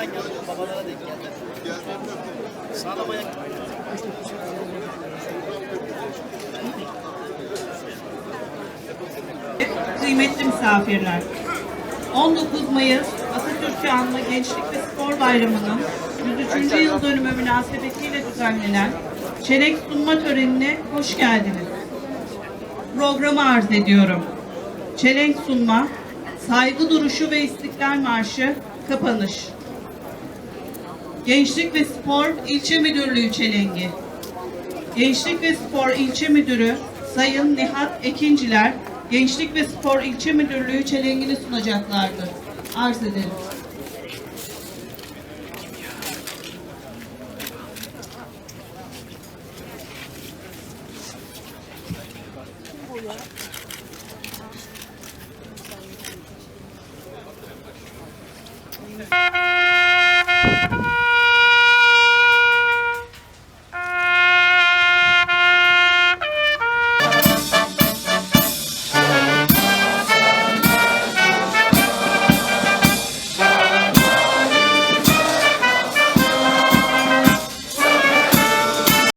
yan yana babalara denk geldi. Sağlam. Kıymetli misafirler, 19 Mayıs Atatürk'ü anma Gençlik ve Spor Bayramı'nın 103. yıl dönümü münasebetiyle düzenlenen çelenk sunma törenine hoş geldiniz. Programı arz ediyorum. Çelenk sunma, saygı duruşu ve istiklal marşı, kapanış. Gençlik ve Spor İlçe Müdürlüğü Çelengi. Gençlik ve Spor İlçe Müdürü Sayın Nihat Ekinciler, Gençlik ve Spor İlçe Müdürlüğü çelengini sunacaklardır. Arz ederim.